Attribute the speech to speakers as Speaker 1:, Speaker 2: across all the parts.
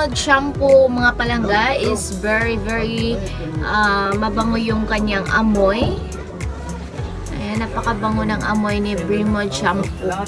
Speaker 1: Bremod shampoo mga palangga is very very ah, mabango yung kanyang amoy. Ayan, napakabango ng amoy ni Bremod shampoo.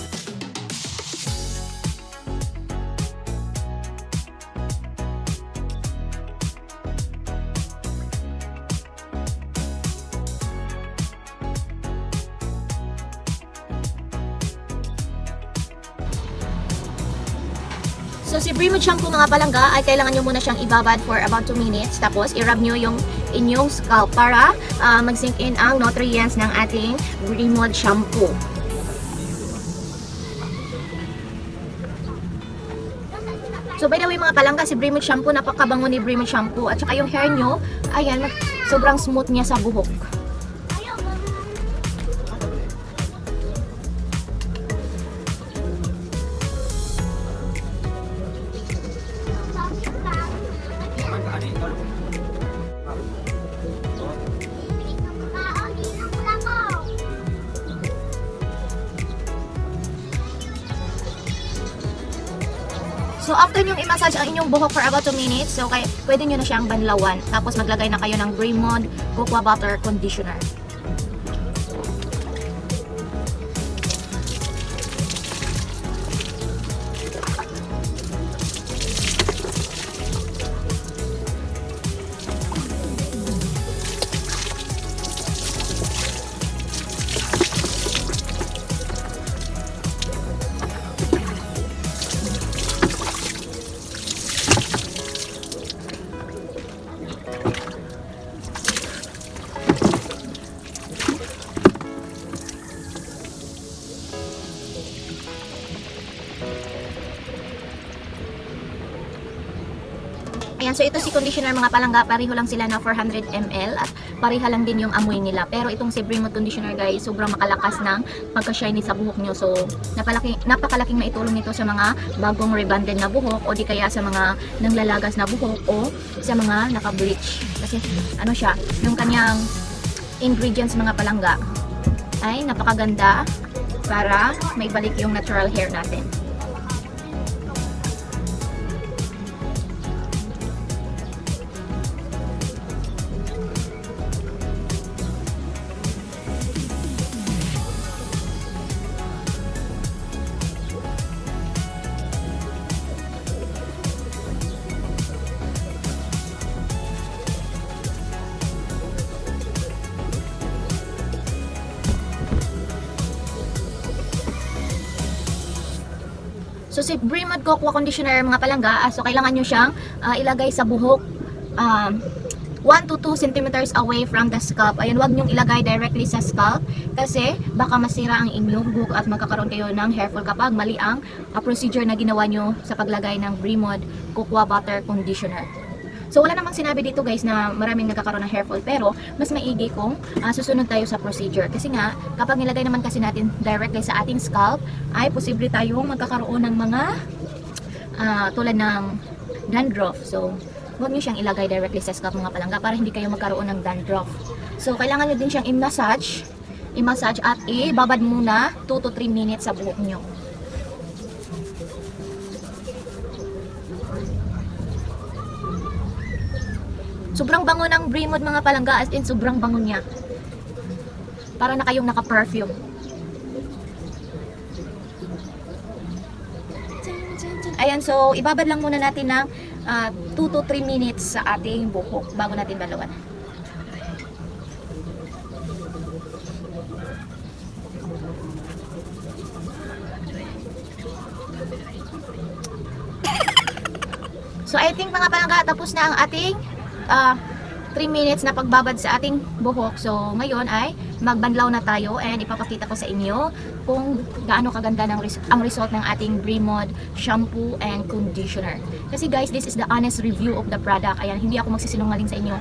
Speaker 1: So si Bremod shampoo mga palangga ay kailangan nyo muna siyang ibabad for about 2 minutes. Tapos i-rub nyo yung inyong scalp para ah, mag-sink in ang nutrients ng ating Bremod shampoo. So by the way mga palangga, si Bremod shampoo, napakabango ni Bremod shampoo. At saka yung hair nyo, ayan, sobrang smooth niya sa buhok. So after nyong i-massage ang inyong buhok for about 2 minutes, so kaya, pwede nyo na siyang banlawan. Tapos maglagay na kayo ng Bremond Cocoa Butter Conditioner. Ayan, so ito si conditioner mga palangga, pareho lang sila na 400 ml at pareha lang din yung amoy nila. Pero itong si Bremont conditioner guys, sobrang makalakas ng pagka-shiny sa buhok nyo. So, napalaki, napakalaking maitulong nito sa mga bagong rebonded na buhok o di kaya sa mga nanglalagas na buhok o sa mga naka-bleach. Kasi ano siya, yung kanyang ingredients mga palangga ay napakaganda para may balik yung natural hair natin. So si Bremod Cocoa Conditioner mga palangga, ah, so kailangan nyo siyang ah, ilagay sa buhok um, 1 to 2 centimeters away from the scalp. Ayun, wag nyong ilagay directly sa scalp kasi baka masira ang inyong buhok at magkakaroon kayo ng hair fall kapag mali ang ah, procedure na ginawa nyo sa paglagay ng Bremod Cocoa Butter Conditioner. So wala namang sinabi dito guys na maraming nagkakaroon ng hair fall pero mas maigi kung ah, susunod tayo sa procedure. Kasi nga kapag nilagay naman kasi natin directly sa ating scalp ay posible tayong magkakaroon ng mga ah, tulad ng dandruff. So huwag niyo siyang ilagay directly sa scalp mga palangga para hindi kayo magkaroon ng dandruff. So kailangan niyo din siyang i-massage i-massage at ibabad muna 2 to 3 minutes sa buhok niyo. Sobrang bango ng Bremod mga palangga as in sobrang bango niya. Para na kayong naka-perfume. Ayan, so ibabad lang muna natin ng 2 to 3 minutes sa ating buhok bago natin balawan. So I think mga palangga, tapos na ang ating ah, 3 minutes na pagbabad sa ating buhok. So ngayon ay magbanlaw na tayo and ipapakita ko sa inyo kung gaano kaganda ng res- ang result ng ating Bremod shampoo and conditioner. Kasi guys, this is the honest review of the product. Ayan, hindi ako magsisinungaling sa inyo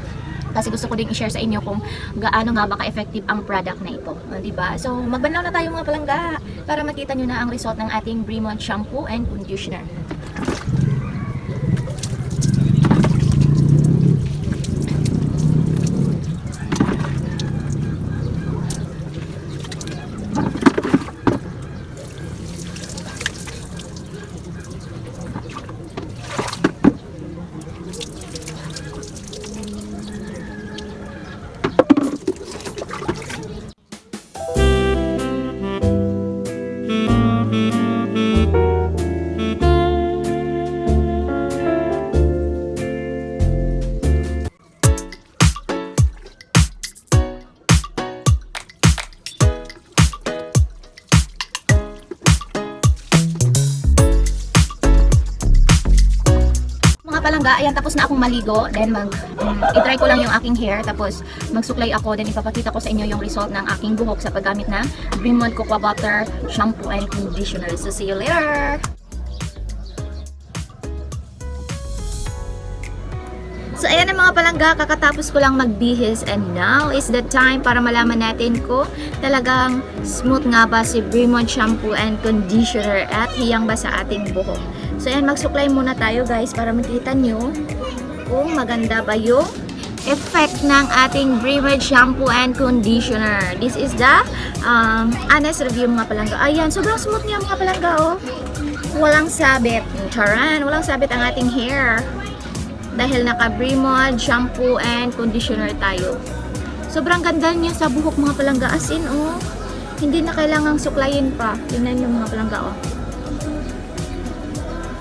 Speaker 1: kasi gusto ko ding i-share sa inyo kung gaano nga ba ka-effective ang product na ito. Uh, diba? So, magbanlaw na tayo mga palangga para makita nyo na ang result ng ating Bremod shampoo and conditioner. Palangga, ayan, tapos na akong maligo. Then, mag, um, itry ko lang yung aking hair. Tapos, magsuklay ako. Then, ipapakita ko sa inyo yung result ng aking buhok sa paggamit ng Greenmont Cocoa Butter Shampoo and Conditioner. So, see you later! So, ayan ang mga palangga, kakatapos ko lang magbihis and now is the time para malaman natin ko talagang smooth nga ba si Bremont Shampoo and Conditioner at hiyang ba sa ating buhok. So, ayan, magsuklay muna tayo guys para makita nyo kung maganda ba yung effect ng ating Bremont Shampoo and Conditioner. This is the um, honest review mga palangga. Ayan, sobrang smooth niya mga palangga oh. Walang sabit. Charan, walang sabit ang ating hair dahil naka Bremod, shampoo, and conditioner tayo. Sobrang ganda niya sa buhok mga palangga. As in, oh, hindi na kailangang suklayin pa. Tingnan yung mga palangga, oh.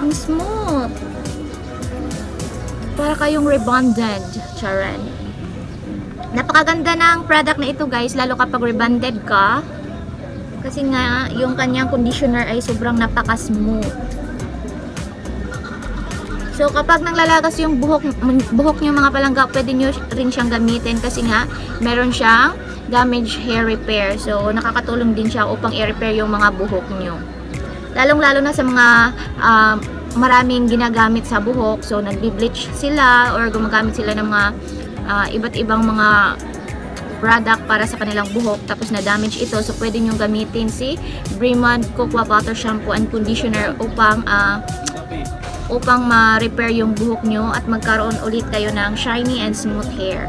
Speaker 1: Ang smooth. Para kayong rebonded, charan. Napakaganda ng product na ito, guys, lalo kapag rebonded ka. Kasi nga, yung kanyang conditioner ay sobrang napaka-smooth. So kapag nanglalagas yung buhok buhok niyo mga palangga, pwede niyo rin siyang gamitin kasi nga meron siyang damage hair repair. So nakakatulong din siya upang i-repair yung mga buhok niyo. Lalong-lalo na sa mga um, maraming ginagamit sa buhok. So nagbi-bleach sila or gumagamit sila ng mga ah, iba't ibang mga product para sa kanilang buhok tapos na damage ito so pwede nyo gamitin si Bremond Cocoa Butter Shampoo and Conditioner upang ah, upang ma-repair yung buhok nyo at magkaroon ulit kayo ng shiny and smooth hair.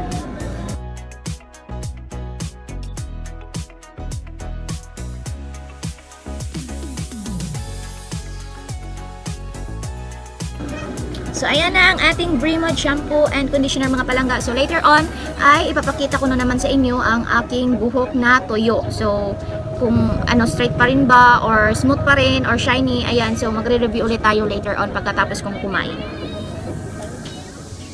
Speaker 1: So, ayan na ang ating Bremod shampoo and conditioner mga palangga. So, later on, ay ipapakita ko na naman sa inyo ang aking buhok na toyo. So, kung ano, straight pa rin ba, or smooth pa rin, or shiny, ayan. So, magre-review ulit tayo later on pagkatapos kong kumain.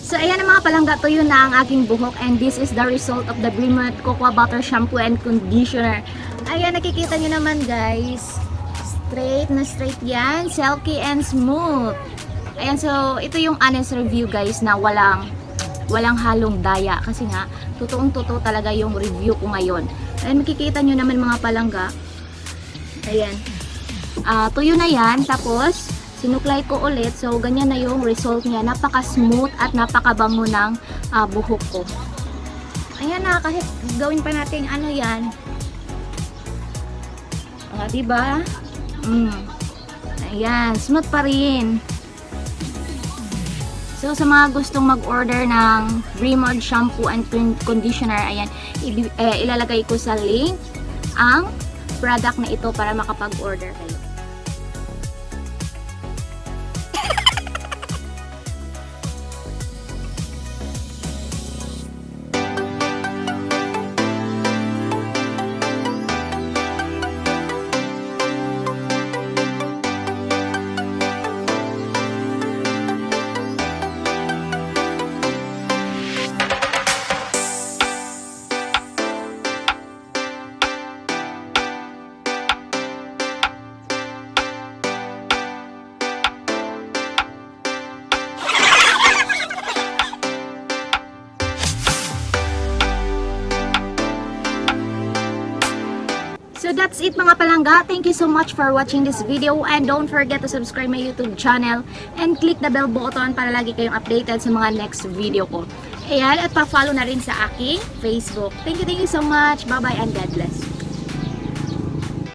Speaker 1: So, ayan ang mga palangga, tuyo na ang aking buhok and this is the result of the Bremod Cocoa Butter Shampoo and Conditioner. Ayan, nakikita nyo naman guys. Straight na straight yan. Silky and smooth. Ayan, so ito yung honest review guys na walang walang halong daya kasi nga totoong totoo talaga yung review ko ngayon. Ayan, makikita nyo naman mga palangga. Ayan. Ah, tuyo na yan. Tapos, sinuklay ko ulit. So, ganyan na yung result niya. Napaka-smooth at napakabango ng ah, buhok ko. Ayan na, kahit gawin pa natin ano yan. Ah, diba? Mm. Ayan, smooth pa rin. So, sa mga gustong mag-order ng Remod Shampoo and Con- Conditioner, ayan, eh, ilalagay ko sa link ang product na ito para makapag-order kayo. So that's it mga palangga. Thank you so much for watching this video and don't forget to subscribe my YouTube channel and click the bell button para lagi kayong updated sa mga next video ko. Ayan, at pa-follow na rin sa aking Facebook. Thank you, thank you so much. Bye-bye and God bless.